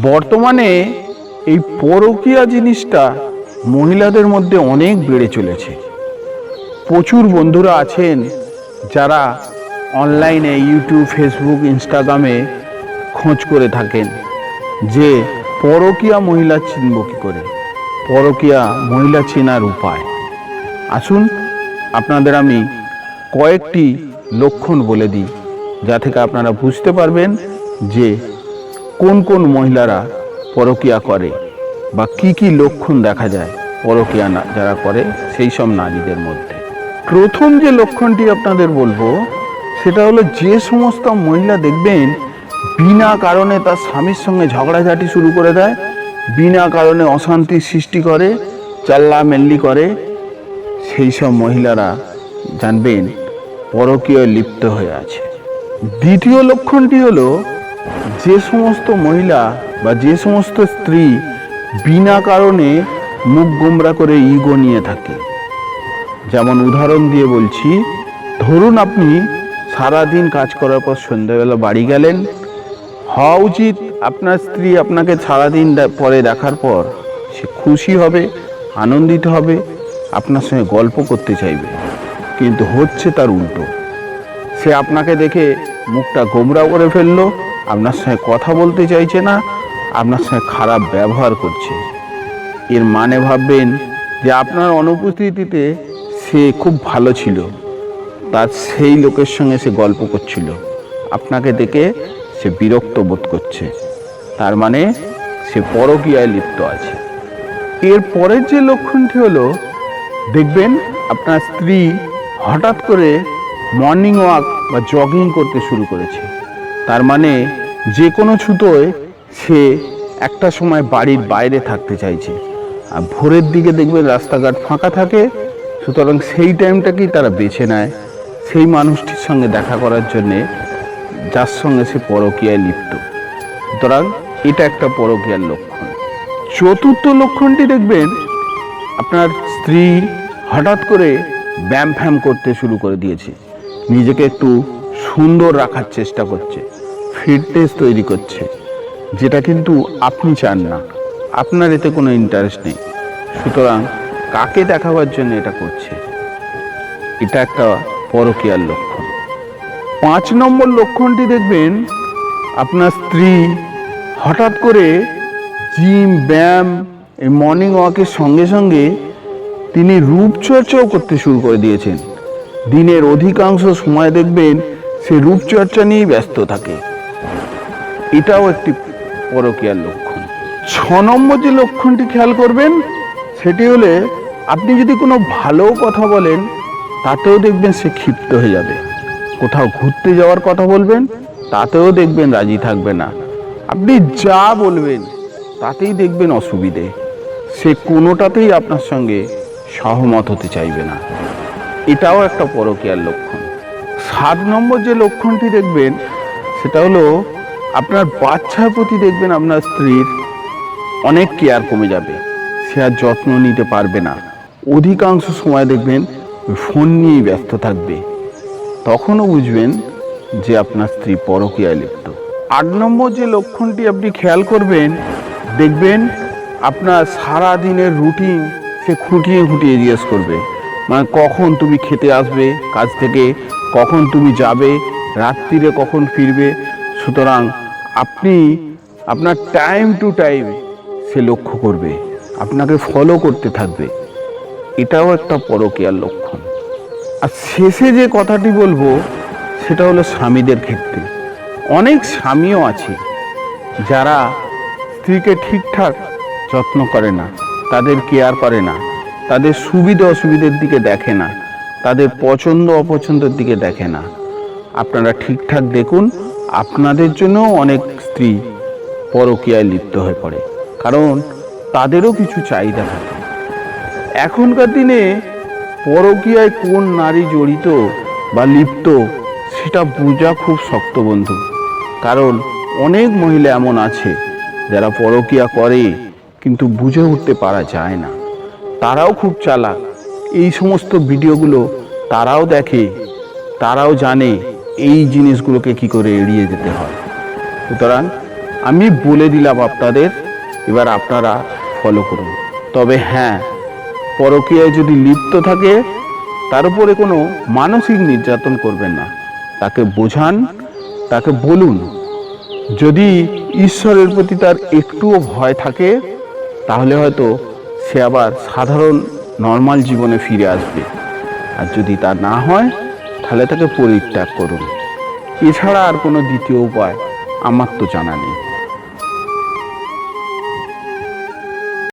বর্তমানে এই পরকীয়া জিনিসটা মহিলাদের মধ্যে অনেক বেড়ে চলেছে। প্রচুর বন্ধুরা আছেন যারা অনলাইনে ইউটিউব, ফেসবুক, ইনস্টাগ্রামে খোঁজ করে থাকেন যে পরকীয়া মহিলা চিনব কী করে? পরকীয়া মহিলা চেনার উপায়। আসুন, আপনাদের আমি কয়েকটি লক্ষণ বলে দিই, যা থেকে আপনারা বুঝতে পারবেন যে কোন কোন মহিলারা পরকীয়া করে বা কি কি লক্ষণ দেখা যায় পরকীয়া না যারা করে সেই সব নারীদের মধ্যে। প্রথম যে লক্ষণটি আপনাদের বলব, সেটা হলো যে সমস্ত মহিলা দেখবেন বিনা কারণে তার স্বামীর সঙ্গে ঝগড়াঝাটি শুরু করে দেয়, বিনা কারণে অশান্তির সৃষ্টি করে চাল্লা মেল্লি করে, সেই সব মহিলারা জানবেন পরকীয় লিপ্ত হয়ে আছে। দ্বিতীয় লক্ষণটি হলো যে সমস্ত মহিলা বা যে সমস্ত স্ত্রী বিনা কারণে মুখ গোমরা করে ইগো নিয়ে থাকে। যেমন উদাহরণ দিয়ে বলছি, ধরুন আপনি সারাদিন কাজ করার পর সন্ধ্যাবেলা বাড়ি গেলেন, হওয়া উচিত আপনার স্ত্রী আপনাকে সারাদিন পরে দেখার পর সে খুশি হবে, আনন্দিত হবে, আপনার সঙ্গে গল্প করতে চাইবে। কিন্তু হচ্ছে তার উল্টো। সে আপনাকে দেখে মুখটা গোমরা করে ফেলল আপনার সঙ্গে কথা বলতে চাইছে না, আপনার সঙ্গে খারাপ ব্যবহার করছে। এর মানে ভাববেন যে আপনার অনুপস্থিতিতে সে খুব ভালো ছিল, তার সেই লোকের সঙ্গে সে গল্প করছিল। আপনাকে দেখে সে বিরক্ত বোধ করছে। তার মানে সে পরকীয়ায় লিপ্ত আছে। এর পরের যে লক্ষণটি হলো, দেখবেন আপনার স্ত্রী হঠাৎ করে মর্নিং ওয়াক বা জগিং করতে শুরু করেছে। তার মানে যে কোনো ছুতোয় সে একটা সময় বাড়ির বাইরে থাকতে চাইছে। আর ভোরের দিকে দেখবেন রাস্তাঘাট ফাঁকা থাকে, সুতরাং সেই টাইমটাকেই তারা বেছে নেয়। সেই মানুষটির সঙ্গে দেখা করার জন্যে যার সঙ্গে সে পরকীয়ায় লিপ্ত। সুতরাং এটা একটা পরকীয়ার লক্ষণ। চতুর্থ লক্ষণটি দেখবেন, আপনার স্ত্রী হঠাৎ করে ব্যায়াম ফ্যাম করতে শুরু করে দিয়েছে। নিজেকে একটু সুন্দর রাখার চেষ্টা করছে। ফিটনেস তৈরি করছে, যেটা কিন্তু আপনি চান না। আপনার এতে কোনো ইন্টারেস্ট নেই। সুতরাং কাকে দেখাবার জন্য এটা করছে? এটা একটা পরকীয়ার লক্ষণ। পাঁচ নম্বর লক্ষণটি দেখবেন, আপনার স্ত্রী হঠাৎ করে জিম, ব্যায়াম, এই মর্নিং ওয়াকের সঙ্গে সঙ্গে তিনি রূপচর্চাও করতে শুরু করে দিয়েছেন। দিনের অধিকাংশ সময় দেখবেন সে রূপচর্চা নিয়েই ব্যস্ত থাকে। এটাও একটি পরকীয়ার লক্ষণ। ছ নম্বর যে লক্ষণটি খেয়াল করবেন, সেটি হলে আপনি যদি কোনো ভালো কথা বলেন, তাতেও দেখবেন সে ক্ষিপ্ত হয়ে যাবে। কোথাও ঘুরতে যাওয়ার কথা বলবেন, তাতেও দেখবেন রাজি থাকবে না। আপনি যা বলবেন, তাতেই দেখবেন অসুবিধে। সে কোনোটাতেই আপনার সঙ্গে সহমত হতে চাইবে না। এটাও একটা পরকীয়ার লক্ষণ। সাত নম্বর যে লক্ষণটি দেখবেন, সেটা হলো আপনার বাচ্চার প্রতি দেখবেন আপনার স্ত্রীর অনেক কেয়ার কমে যাবে। সে আর যত্ন নিতে পারবে না। অধিকাংশ সময় দেখবেন ফোন নিয়েই ব্যস্ত থাকবে। তখনও বুঝবেন যে আপনার স্ত্রী পরকীয়ায় লিপ্ত। আট নম্বর যে লক্ষণটি আপনি খেয়াল করবেন, দেখবেন আপনার সারা দিনের রুটিন সে খুঁটিয়ে খুঁটিয়ে জিজ্ঞেস করবে। মানে কখন তুমি খেতে আসবে কাজ থেকে, কখন তুমি যাবে, রাত্রিরে কখন ফিরবে। সুতরাং আপনি আপনার টাইম টু টাইম সে লক্ষ্য করবে, আপনাকে ফলো করতে থাকবে। এটাও একটা পরকীয়ার লক্ষণ। আর শেষে যে কথাটি বলব, সেটা হলো স্বামীদের ক্ষেত্রে। অনেক স্বামীও আছে যারা স্ত্রীকে ঠিকঠাক যত্ন করে না, তাদের কেয়ার করে না, তাদের সুবিধা অসুবিধার দিকে দেখে না, তাদের পছন্দ অপছন্দের দিকে দেখে না। আপনারা ঠিকঠাক দেখুন আপনাদের জন্যও অনেক স্ত্রী পরকীয়ায় লিপ্ত হয়ে পড়ে, কারণ তাদেরও কিছু চাহিদা থাকে। এখনকার দিনে পরকীয়ায় কোন নারী জড়িত বা লিপ্ত, সেটা বোঝা খুব শক্ত বন্ধু। কারণ অনেক মহিলা এমন আছে, যারা পরকীয়া করে কিন্তু বুঝে উঠতে পারা যায় না। তারাও খুব চালাক। এই সমস্ত ভিডিওগুলো তারাও দেখে, তারাও জানে এই জিনিসগুলোকে কি করে এড়িয়ে যেতে হয়? সুতরাং আমি বলে দিলাম আপনাদের, এবার আপনারা ফলো করুন। তবে হ্যাঁ পরকীয়ায় যদি লিপ্ত থাকে, তার উপরে কোনো মানসিক নির্যাতন করবেন না। তাকে বোঝান, তাকে বলুন। যদি ঈশ্বরের প্রতি তার একটুও ভয় থাকে, তাহলে হয়তো সে আবার সাধারণ নর্মাল জীবনে ফিরে আসবে। আর যদি তা না হয় তাহলে তাকে পরিত্যাগ করুন। এছাড়া আর কোনো দ্বিতীয় উপায় আমার তো জানা নেই।